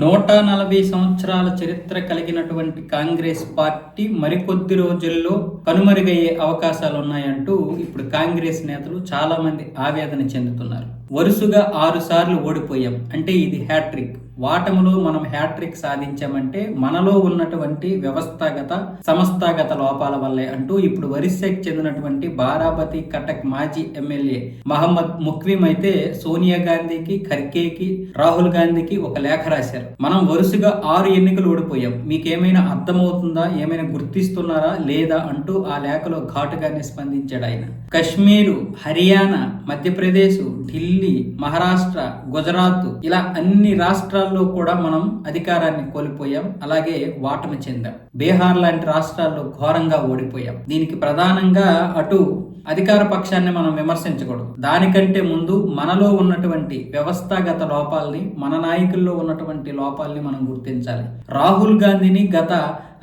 నూట నలభై సంవత్సరాల చరిత్ర కలిగినటువంటి కాంగ్రెస్ పార్టీ మరికొద్ది రోజుల్లో కనుమరుగయ్యే అవకాశాలు ఉన్నాయంటూ ఇప్పుడు కాంగ్రెస్ నేతలు చాలామంది ఆవేదన చెందుతున్నారు. వరుసగా ఆరు సార్లు ఓడిపోయాం. అంటే ఇది హ్యాట్రిక్ వాటములో మనం హ్యాట్రిక్ సాధించామంటే మనలో ఉన్నటువంటి వ్యవస్థాగత సంస్థాగత లోపాల వల్లే అంటూ ఇప్పుడు వరిసెక్ చెందినటువంటి బారాబతి కటక్ మాజీ ఎమ్మెల్యే మహమ్మద్ ముక్వీం అయితే సోనియా గాంధీకి ఖర్గేకి రాహుల్ గాంధీకి ఒక లేఖ రాశారు. మనం వరుసగా ఆరు ఎన్నికలు ఓడిపోయాం. మీకేమైనా అర్థమవుతుందా? ఏమైనా గుర్తిస్తున్నారా? లేదా? అంటూ ఆ లేఖలో ఘాటుగానే స్పందించాడు ఆయన. కశ్మీరు హర్యానా మధ్యప్రదేశ్ ఢిల్లీ మహారాష్ట్ర గుజరాత్ ఇలా అన్ని రాష్ట్రాల్లో కూడా మనం అధికారాన్ని కోల్పోయాం. అలాగే వాటమి చెందాం. బీహార్ లాంటి రాష్ట్రాల్లో ఘోరంగా ఓడిపోయాం. దీనికి ప్రధానంగా అటు అధికార పక్షాన్ని మనం విమర్శించకూడదు. దానికంటే ముందు మనలో ఉన్నటువంటి వ్యవస్థాగత లోపాలని మన నాయకుల్లో ఉన్నటువంటి లోపాలని మనం గుర్తించాలి. రాహుల్ గాంధీని గత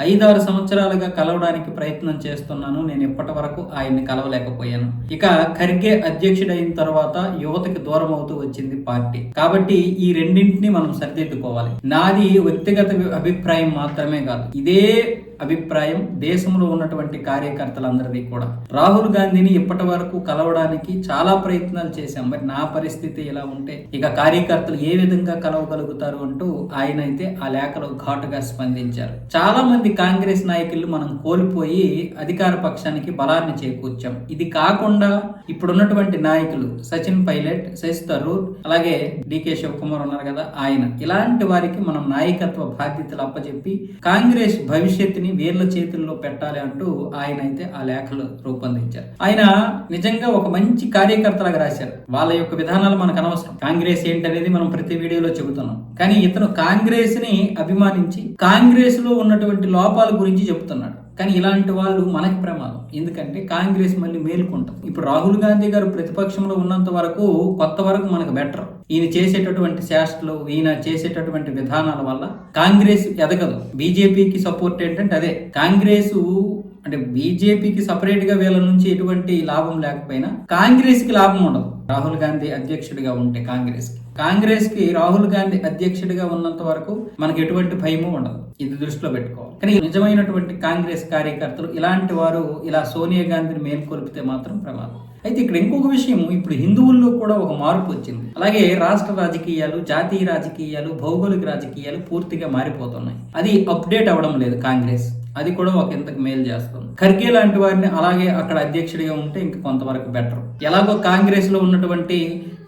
ఐదారు సంవత్సరాలుగా కలవడానికి ప్రయత్నం చేస్తున్నాను. నేను ఇప్పటి వరకు ఆయన్ని కలవలేకపోయాను. ఇక ఖర్గే అధ్యక్షుడైన తర్వాత యువతకి దూరం అవుతూ వచ్చింది పార్టీ. కాబట్టి ఈ రెండింటిని మనం సరిదిద్దుకోవాలి. నాది వ్యక్తిగత అభిప్రాయం మాత్రమే కాదు. ఇదే అభిప్రాయం దేశంలో ఉన్నటువంటి కార్యకర్తలందరిది కూడా. రాహుల్ గాంధీని ఇప్పటి వరకు కలవడానికి చాలా ప్రయత్నాలు చేశాం. మరి నా పరిస్థితి ఇలా ఉంటే ఇక కార్యకర్తలు ఏ విధంగా కలవగలుగుతారు అంటూ ఆయన అయితే ఆ లేఖలో ఘాటుగా స్పందించారు. చాలా మంది కాంగ్రెస్ నాయకులు మనం కోల్పోయి అధికార పక్షానికి బలాన్ని చేకూర్చాం. ఇది కాకుండా ఇప్పుడున్నటువంటి నాయకులు సచిన్ పైలట్ శశి థరూర్ అలాగే డికే శివకుమార్ ఉన్నారు కదా ఆయన. ఇలాంటి వారికి మనం నాయకత్వ బాధ్యతలు అప్పచెప్పి కాంగ్రెస్ భవిష్యత్తుని వీళ్ళ చేతుల్లో పెట్టాలి అంటూ ఆయన అయితే ఆ లేఖలు రూపొందించారు. ఆయన నిజంగా ఒక మంచి కార్యకర్తలాగా రాశారు. వాళ్ళ యొక్క విధానాలు మనకు అనవసరం. కాంగ్రెస్ ఏంటనేది మనం ప్రతి వీడియోలో చెబుతున్నాం. కానీ ఇతను కాంగ్రెస్ని అభిమానించి కాంగ్రెస్లో ఉన్నటువంటి లోపాల గురించి చెప్తున్నాడు. కానీ ఇలాంటి వాళ్ళు మనకి ప్రమాదం. ఎందుకంటే కాంగ్రెస్ మళ్ళీ మేలుకుంటాం ఇప్పుడు రాహుల్ గాంధీ గారు ప్రతిపక్షంలో ఉన్నంత వరకు కొత్త వరకు మనకు బెటర్ ఈయన చేసేటటువంటి శాస్త్రలు ఈయన చేసేటటువంటి విధానాల వల్ల కాంగ్రెస్ ఎదగదు. బీజేపీకి సపోర్ట్ ఏంటంటే అదే. కాంగ్రెస్ అంటే బీజేపీకి సపరేట్గా వీళ్ళ నుంచి ఎటువంటి లాభం లేకపోయినా కాంగ్రెస్కి లాభం ఉండదు. రాహుల్ గాంధీ అధ్యక్షుడిగా ఉంటే కాంగ్రెస్కి కాంగ్రెస్కి రాహుల్ గాంధీ అధ్యక్షుడిగా ఉన్నంత వరకు మనకి ఎటువంటి భయము ఉండదు. ఇది దృష్టిలో పెట్టుకోవాలి. కానీ నిజమైనటువంటి కాంగ్రెస్ కార్యకర్తలు ఇలాంటి వారు ఇలా సోనియా గాంధీని మేల్కొల్పితే మాత్రం ప్రమాదం. అయితే ఇక్కడ ఇంకొక విషయం ఇప్పుడు హిందువుల్లో కూడా ఒక మార్పు వచ్చింది. అలాగే రాష్ట్ర రాజకీయాలు జాతీయ రాజకీయాలు భౌగోళిక రాజకీయాలు పూర్తిగా మారిపోతున్నాయి. అది అప్డేట్ అవ్వడం లేదు కాంగ్రెస్. అది కూడా ఒక ఇంతకు మేలు చేస్తుంది. ఖర్గే లాంటి వారిని అలాగే అక్కడ అధ్యక్షుడిగా ఉంటే ఇంక కొంతవరకు బెటర్. ఎలాగో కాంగ్రెస్లో ఉన్నటువంటి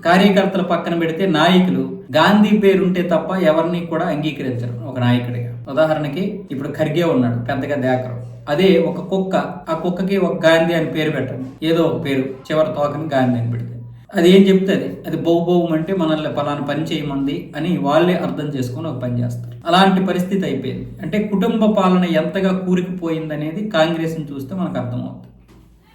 కార్యకర్తల పక్కన పెడితే నాయకులు గాంధీ పేరు ఉంటే తప్ప ఎవరిని కూడా అంగీకరించరు ఒక నాయకుడిగా. ఉదాహరణకి ఇప్పుడు ఖర్గే ఉన్నాడు పెద్దగా దేకరు. అదే ఒక కుక్క ఆ కుక్కకి ఒక గాంధీ అని పేరు పెట్టండి ఏదో ఒక పేరు చివరి తోకని గాంధీ అని పెడితే అది ఏం చెప్తుంది? అది బౌ బౌం అంటే మనల్ని పలానా పని చేయమంది అని వాళ్ళే అర్థం చేసుకొని ఒక పని చేస్తారు. అలాంటి పరిస్థితి అయిపోయింది. అంటే కుటుంబ పాలన ఎంతగా కూరుకుపోయిందనేది కాంగ్రెస్ని చూస్తే మనకు అర్థమవుతుంది.